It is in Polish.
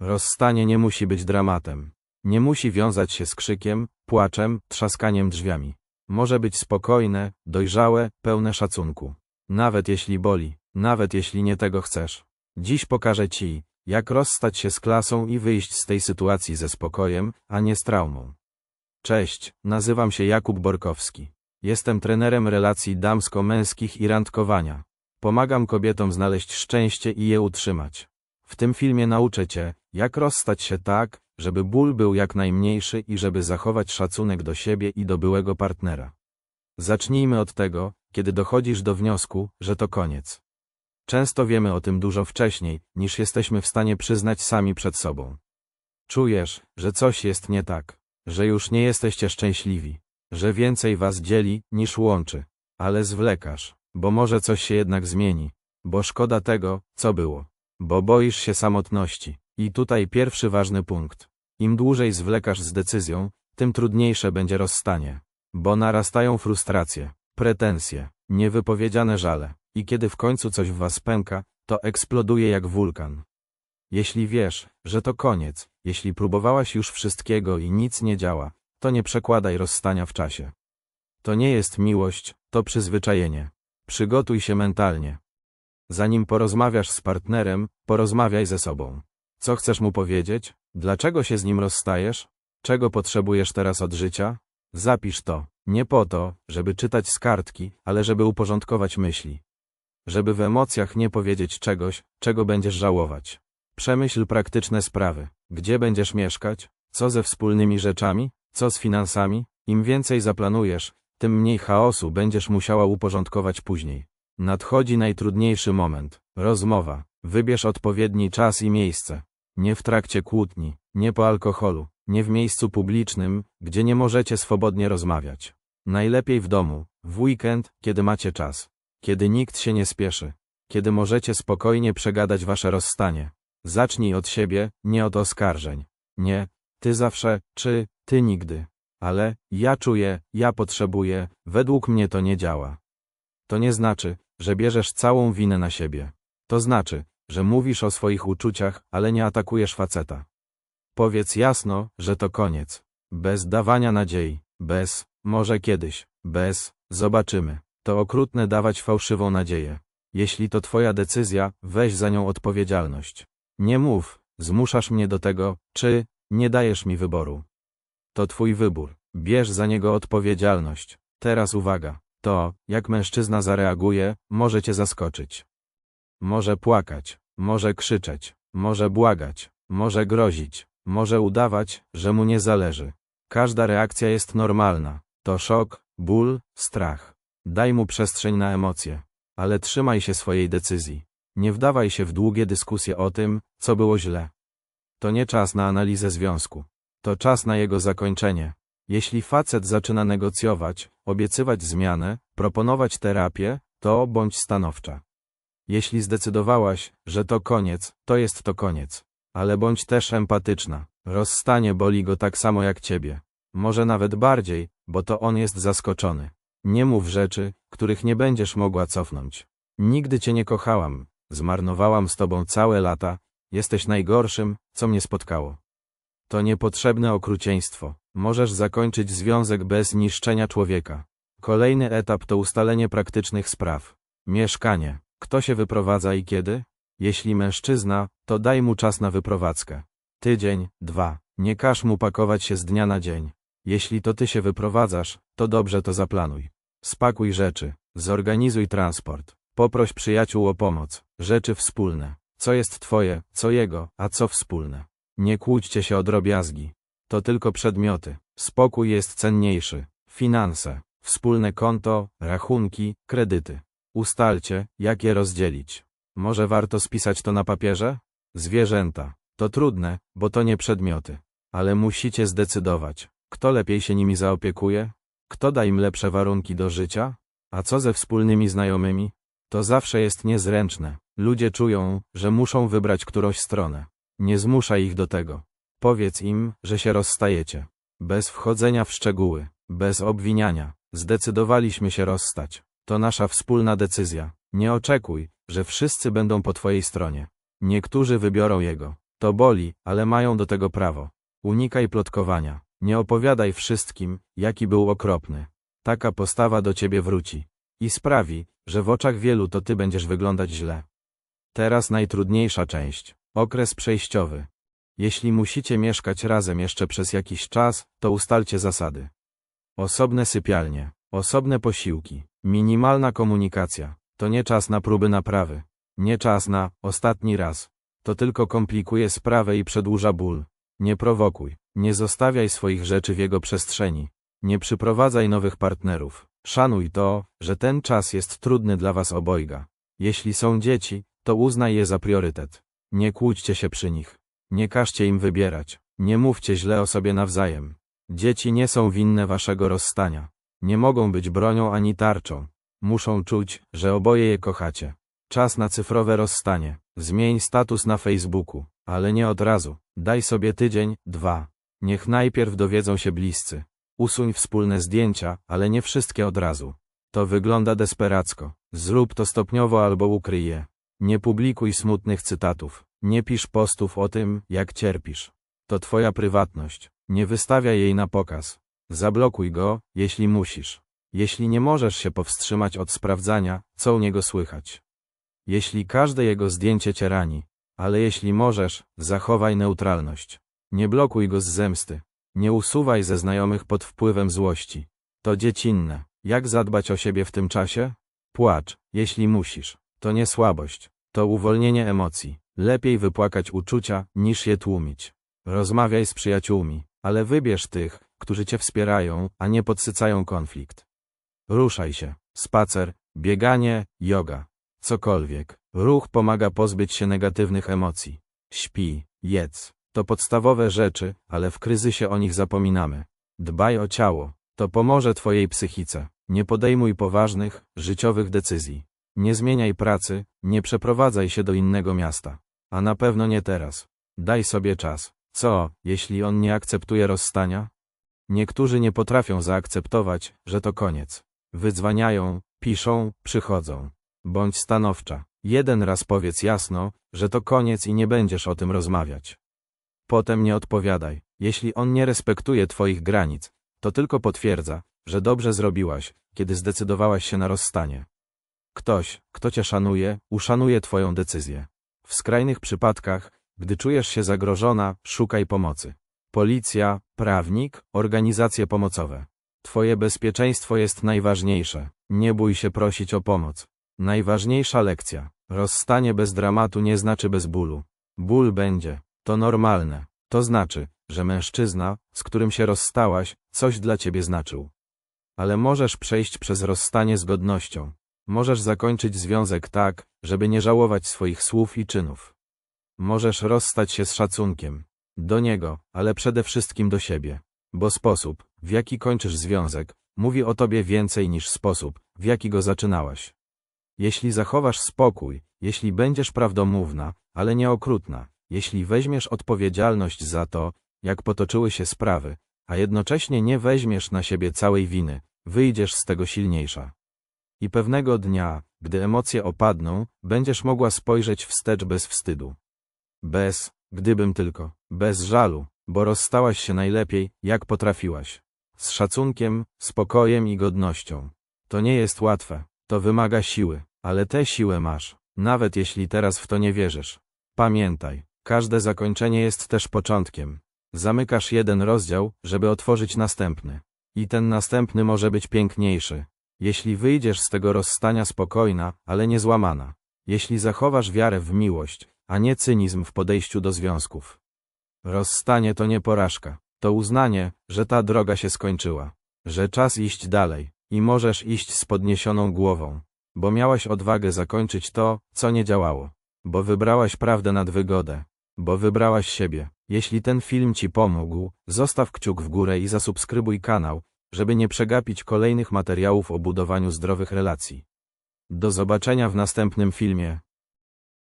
Rozstanie nie musi być dramatem. Nie musi wiązać się z krzykiem, płaczem, trzaskaniem drzwiami. Może być spokojne, dojrzałe, pełne szacunku. Nawet jeśli boli, nawet jeśli nie tego chcesz. Dziś pokażę Ci, jak rozstać się z klasą i wyjść z tej sytuacji ze spokojem, a nie z traumą. Cześć, nazywam się Jakub Borkowski. Jestem trenerem relacji damsko-męskich i randkowania. Pomagam kobietom znaleźć szczęście i je utrzymać. W tym filmie nauczę Cię, jak rozstać się tak, żeby ból był jak najmniejszy i żeby zachować szacunek do siebie i do byłego partnera. Zacznijmy od tego, kiedy dochodzisz do wniosku, że to koniec. Często wiemy o tym dużo wcześniej, niż jesteśmy w stanie przyznać sami przed sobą. Czujesz, że coś jest nie tak, że już nie jesteście szczęśliwi, że więcej was dzieli, niż łączy, ale zwlekasz, bo może coś się jednak zmieni, bo szkoda tego, co było, bo boisz się samotności. I tutaj pierwszy ważny punkt. Im dłużej zwlekasz z decyzją, tym trudniejsze będzie rozstanie, bo narastają frustracje, pretensje, niewypowiedziane żale, i kiedy w końcu coś w was pęka, to eksploduje jak wulkan. Jeśli wiesz, że to koniec, jeśli próbowałaś już wszystkiego i nic nie działa, to nie przekładaj rozstania w czasie. To nie jest miłość, to przyzwyczajenie. Przygotuj się mentalnie. Zanim porozmawiasz z partnerem, porozmawiaj ze sobą. Co chcesz mu powiedzieć? Dlaczego się z nim rozstajesz? Czego potrzebujesz teraz od życia? Zapisz to, nie po to, żeby czytać z kartki, ale żeby uporządkować myśli. Żeby w emocjach nie powiedzieć czegoś, czego będziesz żałować. Przemyśl praktyczne sprawy. Gdzie będziesz mieszkać? Co ze wspólnymi rzeczami? Co z finansami? Im więcej zaplanujesz, tym mniej chaosu będziesz musiała uporządkować później. Nadchodzi najtrudniejszy moment. Rozmowa. Wybierz odpowiedni czas i miejsce. Nie w trakcie kłótni, nie po alkoholu, nie w miejscu publicznym, gdzie nie możecie swobodnie rozmawiać. Najlepiej w domu, w weekend, kiedy macie czas. Kiedy nikt się nie spieszy. Kiedy możecie spokojnie przegadać wasze rozstanie. Zacznij od siebie, nie od oskarżeń. Nie, ty zawsze, czy, ty nigdy. Ale, ja czuję, ja potrzebuję, według mnie to nie działa. To nie znaczy, że bierzesz całą winę na siebie. To znaczy, że mówisz o swoich uczuciach, ale nie atakujesz faceta. Powiedz jasno, że to koniec. Bez dawania nadziei, bez, może kiedyś, bez, zobaczymy. To okrutne dawać fałszywą nadzieję. Jeśli to twoja decyzja, weź za nią odpowiedzialność. Nie mów, zmuszasz mnie do tego, czy nie dajesz mi wyboru. To twój wybór. Bierz za niego odpowiedzialność. Teraz uwaga. To, jak mężczyzna zareaguje, może cię zaskoczyć. Może płakać, może krzyczeć, może błagać, może grozić, może udawać, że mu nie zależy. Każda reakcja jest normalna. To szok, ból, strach. Daj mu przestrzeń na emocje. Ale trzymaj się swojej decyzji. Nie wdawaj się w długie dyskusje o tym, co było źle. To nie czas na analizę związku. To czas na jego zakończenie. Jeśli facet zaczyna negocjować, obiecywać zmianę, proponować terapię, to bądź stanowcza. Jeśli zdecydowałaś, że to koniec, to jest to koniec. Ale bądź też empatyczna. Rozstanie boli go tak samo jak ciebie. Może nawet bardziej, bo to on jest zaskoczony. Nie mów rzeczy, których nie będziesz mogła cofnąć. Nigdy cię nie kochałam, zmarnowałam z tobą całe lata, jesteś najgorszym, co mnie spotkało. To niepotrzebne okrucieństwo. Możesz zakończyć związek bez niszczenia człowieka. Kolejny etap to ustalenie praktycznych spraw. Mieszkanie. Kto się wyprowadza i kiedy? Jeśli mężczyzna, to daj mu czas na wyprowadzkę. Tydzień, dwa. Nie każ mu pakować się z dnia na dzień. Jeśli to ty się wyprowadzasz, to dobrze to zaplanuj. Spakuj rzeczy, zorganizuj transport, poproś przyjaciół o pomoc, rzeczy wspólne. Co jest twoje, co jego, a co wspólne. Nie kłóćcie się o drobiazgi. To tylko przedmioty. Spokój jest cenniejszy. Finanse, wspólne konto, rachunki, kredyty. Ustalcie, jak je rozdzielić. Może warto spisać to na papierze? Zwierzęta. To trudne, bo to nie przedmioty. Ale musicie zdecydować, kto lepiej się nimi zaopiekuje? Kto da im lepsze warunki do życia? A co ze wspólnymi znajomymi? To zawsze jest niezręczne. Ludzie czują, że muszą wybrać którąś stronę. Nie zmuszaj ich do tego. Powiedz im, że się rozstajecie. Bez wchodzenia w szczegóły, bez obwiniania. Zdecydowaliśmy się rozstać. To nasza wspólna decyzja. Nie oczekuj, że wszyscy będą po twojej stronie. Niektórzy wybiorą jego. To boli, ale mają do tego prawo. Unikaj plotkowania. Nie opowiadaj wszystkim, jaki był okropny. Taka postawa do ciebie wróci. I sprawi, że w oczach wielu to ty będziesz wyglądać źle. Teraz najtrudniejsza część. Okres przejściowy. Jeśli musicie mieszkać razem jeszcze przez jakiś czas, to ustalcie zasady. Osobne sypialnie, osobne posiłki, minimalna komunikacja. To nie czas na próby naprawy. Nie czas na ostatni raz. To tylko komplikuje sprawę i przedłuża ból. Nie prowokuj. Nie zostawiaj swoich rzeczy w jego przestrzeni. Nie przyprowadzaj nowych partnerów. Szanuj to, że ten czas jest trudny dla was obojga. Jeśli są dzieci, to uznaj je za priorytet. Nie kłóćcie się przy nich. Nie każcie im wybierać. Nie mówcie źle o sobie nawzajem. Dzieci nie są winne waszego rozstania. Nie mogą być bronią ani tarczą. Muszą czuć, że oboje je kochacie. Czas na cyfrowe rozstanie. Zmień status na Facebooku, ale nie od razu. Daj sobie tydzień, dwa. Niech najpierw dowiedzą się bliscy. Usuń wspólne zdjęcia, ale nie wszystkie od razu. To wygląda desperacko. Zrób to stopniowo albo ukryj je. Nie publikuj smutnych cytatów. Nie pisz postów o tym, jak cierpisz. To twoja prywatność. Nie wystawiaj jej na pokaz. Zablokuj go, jeśli musisz. Jeśli nie możesz się powstrzymać od sprawdzania, co u niego słychać. Jeśli każde jego zdjęcie cię rani, ale jeśli możesz, zachowaj neutralność. Nie blokuj go z zemsty. Nie usuwaj ze znajomych pod wpływem złości. To dziecinne. Jak zadbać o siebie w tym czasie? Płacz, jeśli musisz. To nie słabość. To uwolnienie emocji. Lepiej wypłakać uczucia, niż je tłumić. Rozmawiaj z przyjaciółmi, ale wybierz tych, którzy cię wspierają, a nie podsycają konflikt. Ruszaj się. Spacer, bieganie, yoga. Cokolwiek. Ruch pomaga pozbyć się negatywnych emocji. Śpi, jedz. To podstawowe rzeczy, ale w kryzysie o nich zapominamy. Dbaj o ciało. To pomoże twojej psychice. Nie podejmuj poważnych, życiowych decyzji. Nie zmieniaj pracy, nie przeprowadzaj się do innego miasta. A na pewno nie teraz. Daj sobie czas. Co, jeśli on nie akceptuje rozstania? Niektórzy nie potrafią zaakceptować, że to koniec. Wydzwaniają, piszą, przychodzą. Bądź stanowcza. Jeden raz powiedz jasno, że to koniec i nie będziesz o tym rozmawiać. Potem nie odpowiadaj. Jeśli on nie respektuje twoich granic, to tylko potwierdza, że dobrze zrobiłaś, kiedy zdecydowałaś się na rozstanie. Ktoś, kto cię szanuje, uszanuje twoją decyzję. W skrajnych przypadkach, gdy czujesz się zagrożona, szukaj pomocy. Policja, prawnik, organizacje pomocowe. Twoje bezpieczeństwo jest najważniejsze. Nie bój się prosić o pomoc. Najważniejsza lekcja. Rozstanie bez dramatu nie znaczy bez bólu. Ból będzie. To normalne. To znaczy, że mężczyzna, z którym się rozstałaś, coś dla ciebie znaczył. Ale możesz przejść przez rozstanie z godnością. Możesz zakończyć związek tak, żeby nie żałować swoich słów i czynów. Możesz rozstać się z szacunkiem. Do niego, ale przede wszystkim do siebie. Bo sposób, w jaki kończysz związek, mówi o tobie więcej niż sposób, w jaki go zaczynałaś. Jeśli zachowasz spokój, jeśli będziesz prawdomówna, ale nie okrutna, jeśli weźmiesz odpowiedzialność za to, jak potoczyły się sprawy, a jednocześnie nie weźmiesz na siebie całej winy, wyjdziesz z tego silniejsza. I pewnego dnia, gdy emocje opadną, będziesz mogła spojrzeć wstecz bez wstydu. Bez, gdybym tylko, bez żalu, bo rozstałaś się najlepiej, jak potrafiłaś. Z szacunkiem, spokojem i godnością. To nie jest łatwe, to wymaga siły, ale tę siłę masz, nawet jeśli teraz w to nie wierzysz. Pamiętaj, każde zakończenie jest też początkiem. Zamykasz jeden rozdział, żeby otworzyć następny. I ten następny może być piękniejszy. Jeśli wyjdziesz z tego rozstania spokojna, ale nie złamana. Jeśli zachowasz wiarę w miłość, a nie cynizm w podejściu do związków. Rozstanie to nie porażka. To uznanie, że ta droga się skończyła. Że czas iść dalej. I możesz iść z podniesioną głową. Bo miałaś odwagę zakończyć to, co nie działało. Bo wybrałaś prawdę nad wygodę. Bo wybrałaś siebie. Jeśli ten film Ci pomógł, zostaw kciuk w górę i zasubskrybuj kanał, żeby nie przegapić kolejnych materiałów o budowaniu zdrowych relacji. Do zobaczenia w następnym filmie.